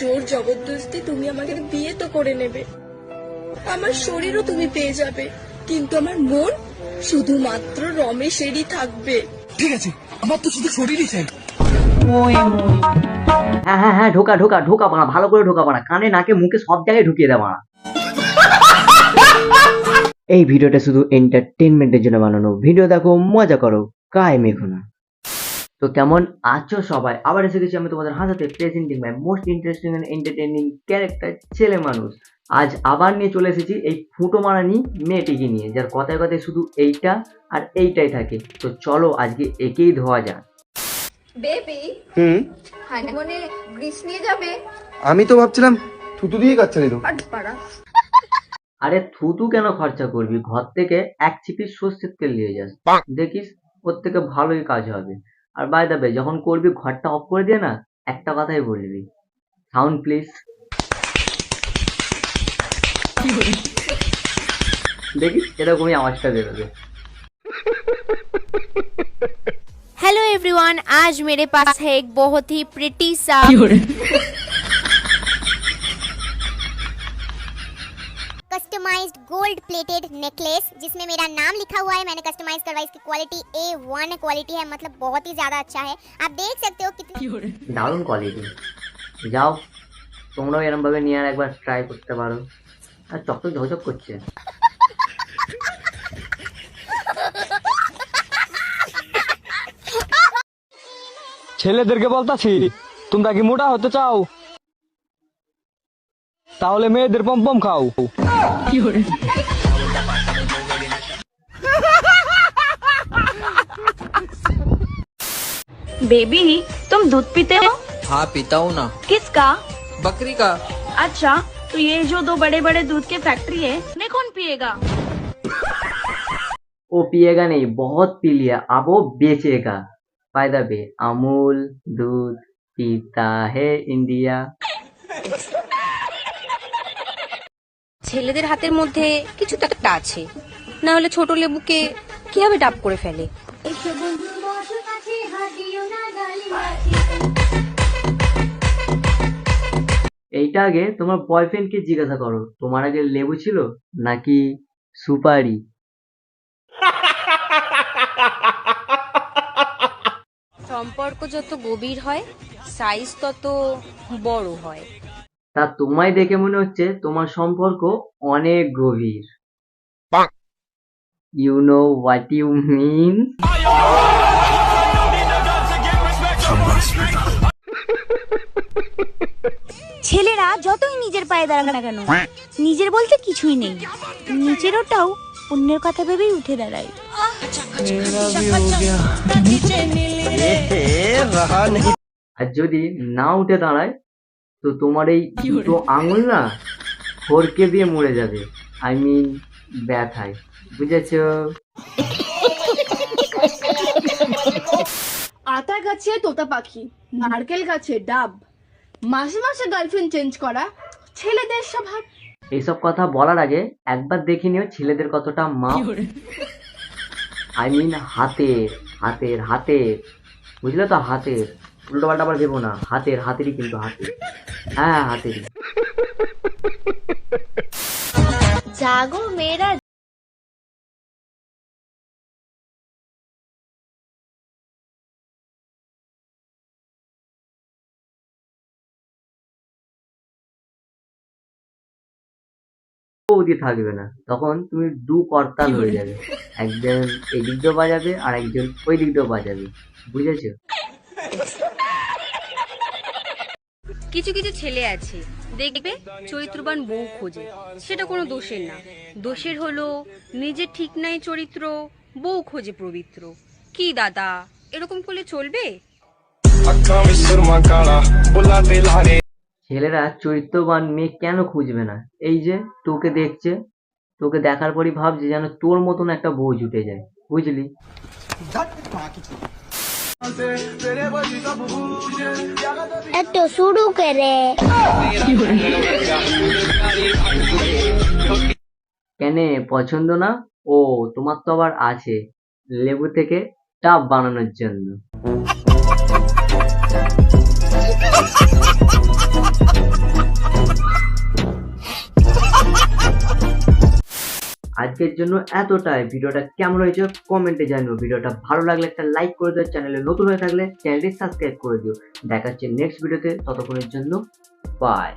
জোর জবরদস্তি তুমি আমাকে বিয়ে তো করে নেবে। আমার শরীরও তুমি পেয়ে যাবে কিন্তু আমার মন শুধুমাত্র রমেশেরই থাকবে। ঠিক আছে আমার তো শুধু শরীরই চাই। হ্যাঁ হ্যাঁ হ্যাঁ ঢোকা ঢোকা ঢোকা পানা ভালো করে ঢোকা পানা কানে নাকে মুখে সব জায়গায় ঢুকিয়ে দেওয়া এই ভিডিওটা শুধু এন্টারটেনমেন্টের জন্য বানানো। ভিডিও দেখো মজা করো কায় মেঘো না তো কেমন আছো সবাই? আবার এসে গেছি আমি তোমাদের হাসাতে presenting my most interesting and entertaining character ছেলে মানুষ। আজ আবার নিয়ে চলে এসেছি এই ফুটো মারানি মেয়েটিকে নিয়ে যার কথায় কথায় শুধু এইটা আর এইটাই থাকে। তো চলো আজকে একেই ধোয়া যাক। বেবি হুম? হানিমুনে গ্রিস নিয়ে যাবে? আমি তো ভাবছিলাম থুতু দিয়ে কাচ্চা আরে থুতু কেন খরচা করবি? ঘর থেকে এক চিপি সর্ষের তেল নিয়ে যাস। দেখিস ওর থেকে ভালোই কাজ হবে। আর বাই দাবে যখন করবি ঘরটা অফ করে দিয়ে না একটা কথাই বলবি সাউন্ড প্লিজ দেখিস এরকমই আওয়াজটা বেরোবে हेलो एवरीवन आज मेरे पास है एक बहुत ही प्रिटी सा कस्टमाइज्ड गोल्ड प्लेटेड नेकलेस जिसमें मेरा नाम लिखा हुआ है मैंने कस्टमाइज करवाई इसकी क्वालिटी ए वन क्वालिटी है मतलब बहुत ही ज्यादा अच्छा है आप देख सकते हो कितनी দারুণ কোয়ালিটি যাও তোমরাও এরম ভাবে নিয়ে আর একবার ট্রাই করতে পারো আর চকচক ঝকঝক করছে ছেলেদেরকে বলতাছি তোমরা কি মোটা হতে চাও তাহলে মেয়েদের পম পম খাও बेबी तुम दूध पीते हो हाँ पीता हूँ ना किसका बकरी का अच्छा तो ये जो दो बड़े बड़े दूध के फैक्ट्री है ने कौन पिएगा वो पिएगा नहीं बहुत पी लिया अब वो बेचेगा फायदा बे अमूल दूध पीता है इंडिया ছেলেদের হাতের মধ্যে কিছু তো একটা আছে। না হলে ছোট লেবুকে কীভাবে ডাব করে ফেলে? এইটা আগে তোমার বয়ফ্রেন্ডকে জিজ্ঞাসা করো তোমার আগে লেবু ছিল নাকি সুপারি? সম্পর্ক যত গভীর হয় সাইজ তত বড় হয়। তা তোমায় দেখে মনে হচ্ছে তোমার সম্পর্ক অনেক গভীর you know what you mean ছেলেরা যতই নিজের পায়ে দাঁড়াক না কেন নিজের বলতে কিছুই নেই নিজের ওটাও অন্যের কথা ভেবেই উঠে দাঁড়ায় আর যদি না উঠে দাঁড়ায় তো তোমার এই দুটো আঙুল না ফরকে দিয়ে মরে যাবে। আই মিন ব্যথায়। বুঝেছ? আতা গাছে তোতা পাখি নারকেল গাছে ডাব মাসে মাসে গার্লফ্রেন্ড চেঞ্জ করা ছেলেদের স্বভাব। এইসব কথা বলার আগে একবার দেখে নিও ছেলেদের কতটা মা। আই মিন হাতের হাতের হাতের। বুঝলে তো হাতের। উল্টো পাল্টা আবার ভেবো না। হাতের হাতেরই কিন্তু হাতের হ্যাঁ হাতেরই। জাগো মেয়েরা। বৌদি থাকবে না। তখন তুমি দু করতাল হয়ে যাবে। একজন এই দিক দিয়ে বাজাবে আর একজন ওই দিক দিয়ে বাজাবে। বুঝেছ? কিছু কিছু ছেলে আছে দেখবে চরিত্রবান বউ খোঁজে। সেটা কোনো দোষের না। দোষের হলো নিজের ঠিক নাই চরিত্র বউ খোঁজে পবিত্র। কি দাদা এরকম করলে চলবে? ছেলেরা চরিত্রবান মেয়ে কেন খুঁজবে না? এই যে তোকে দেখছে তোকে দেখার পরই ভাবছে যেন তোর মতন একটা বউ জুটে যায়। বুঝলি? একটু শুরু করে। কেন পছন্দ না? ও, তোমার তো আবার আছে। লেবু থেকে টাপ বানানোর জন্য। আজকের জন্য এতটাই। ভিডিওটা কেমন হয়েছে কমেন্টে জানিও। ভিডিওটা ভালো লাগলে একটা লাইক করে দিও, চ্যানেলে নতুন হয়ে থাকলে চ্যানেলটি সাবস্ক্রাইব করে দিও। দেখাচ্ছে নেক্সট ভিডিওতে ততক্ষণের জন্য বাই